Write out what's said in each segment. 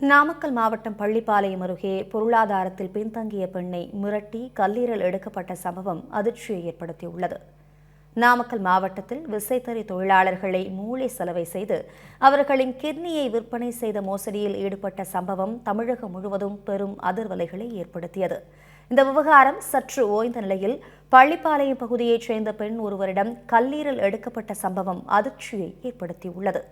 நாமக்கல் மாவட்டம் பள்ளிப்பாளையம் அருகே பொருளாதாரத்தில் பின்தங்கிய பெண்ணை மிரட்டி கல்லீரல் எடுக்கப்பட்ட சம்பவம் அதிர்ச்சியை ஏற்படுத்தியுள்ளது. நாமக்கல் மாவட்டத்தில் விசைத்தறி தொழிலாளர்களை மூளை செலவை செய்து அவர்களின் கிட்னியை விற்பனை செய்த மோசடியில் ஈடுபட்ட சம்பவம் தமிழகம் முழுவதும் பெரும் அதிர்வலைகளை ஏற்படுத்தியது. இந்த விவகாரம் சற்று ஓய்ந்த நிலையில் பள்ளிப்பாளையம் பகுதியைச் சேர்ந்த பெண் ஒருவரிடம் கல்லீரல் எடுக்கப்பட்ட சம்பவம் அதிர்ச்சியை ஏற்படுத்தியுள்ளது.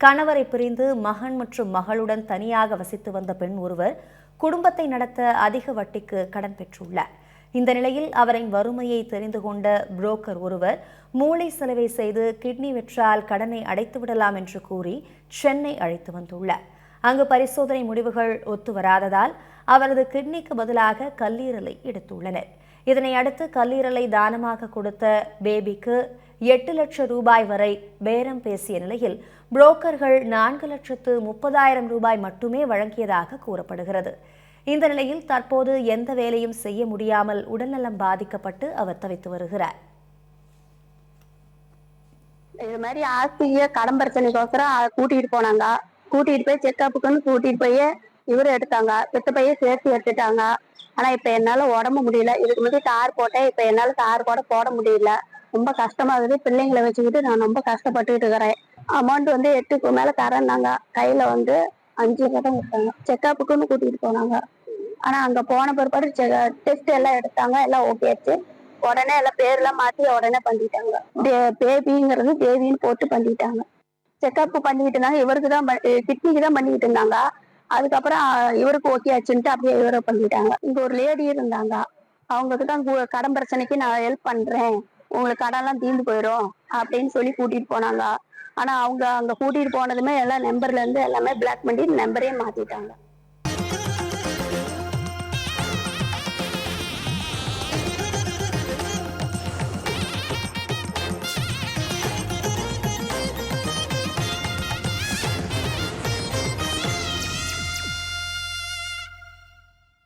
கணவரை பிரிந்து மகன் மற்றும் மகளுடன் தனியாக வசித்து வந்த பெண் ஒருவர் குடும்பத்தை நடத்த அதிக வட்டிக்கு கடன் பெற்றுள்ளார். இந்த நிலையில் அவரின் வறுமையை தெரிந்து கொண்ட புரோக்கர் ஒருவர் மூளை செலவை செய்து கிட்னி விற்றால் கடனை அடைத்து விடலாம் என்று கூறி சென்னை அழைத்து வந்துள்ளார். அங்கு பரிசோதனை முடிவுகள் ஒத்து வராததால் அவரது கிட்னிக்கு பதிலாக கல்லீரலை எடுத்துள்ளனர். இதனை அடுத்து கல்லீரலை தானமாக கொடுத்த பேபிக்கு எட்டு லட்சம் ரூபாய் வரை பேரம் பேசிய நிலையில் புரோக்கர்கள் நான்கு லட்சத்து முப்பதாயிரம் ரூபாய் மட்டுமே வழங்கியதாக கூறப்படுகிறது. இந்த நிலையில் தற்போது எந்த வேலையும் செய்ய முடியாமல் உடல்நலம் பாதிக்கப்பட்டு அவர் தவித்து வருகிறார். இது மாதிரி ஆஸ்திய கடன் பிரச்சனைக்கோசரம் கூட்டிட்டு போனாங்க. கூட்டிட்டு போய் செக்கப்புக்குன்னு கூட்டிட்டு போய் இவரு எடுத்தாங்க. பெத்த பைய சேர்த்து எடுத்துட்டாங்க. ஆனா இப்ப என்னால உடம்பு முடியல. இதுக்கு முன்னாடி தார் போட்டேன். இப்ப என்னால தார் கூட போட முடியல. ரொம்ப கஷ்டமா இருக்குது பிள்ளைங்களை வச்சுக்கிட்டு நான் ரொம்ப கஷ்டப்பட்டுக்கிட்டு இருக்கிறேன். அமௌண்ட் வந்து எட்டுக்கு மேல தரேன்னாங்க. கையில வந்து அஞ்சு ரூபாய் கொடுத்தாங்க. செக்கப்புக்குன்னு கூட்டிட்டு போனாங்க. ஆனா அங்க போன பிற்பாடு டெஸ்ட் எல்லாம் எடுத்தாங்க. எல்லாம் ஓகே ஆச்சு. உடனே எல்லாம் பேர்லாம் மாத்தி உடனே பண்ணிட்டாங்க. பேபிங்கிறது தேவின்னு போட்டு பண்ணிட்டாங்க. செக்அப் பண்ணிக்கிட்டு இருந்தாங்க இவருக்கு தான் கிட்னிக்கு தான் பண்ணிக்கிட்டு இருந்தாங்க. அதுக்கப்புறம் இவருக்கு ஓகே ஆச்சுன்ட்டு அப்படியே இவரை பண்ணிட்டாங்க. இங்க ஒரு லேடி இருந்தாங்க. அவங்களுக்கு தான் கடன் பிரச்சனைக்கு நான் ஹெல்ப் பண்றேன். உங்களுக்கு கடன்லாம் தீர்ந்து போயிடும் அப்படின்னு சொல்லி கூட்டிட்டு போனாங்க. ஆனா அவங்க அங்க கூட்டிட்டு போனதுமே எல்லாம் நம்பர்ல இருந்து எல்லாமே பிளாக் பண்ணி நம்பரே மாத்திட்டாங்க.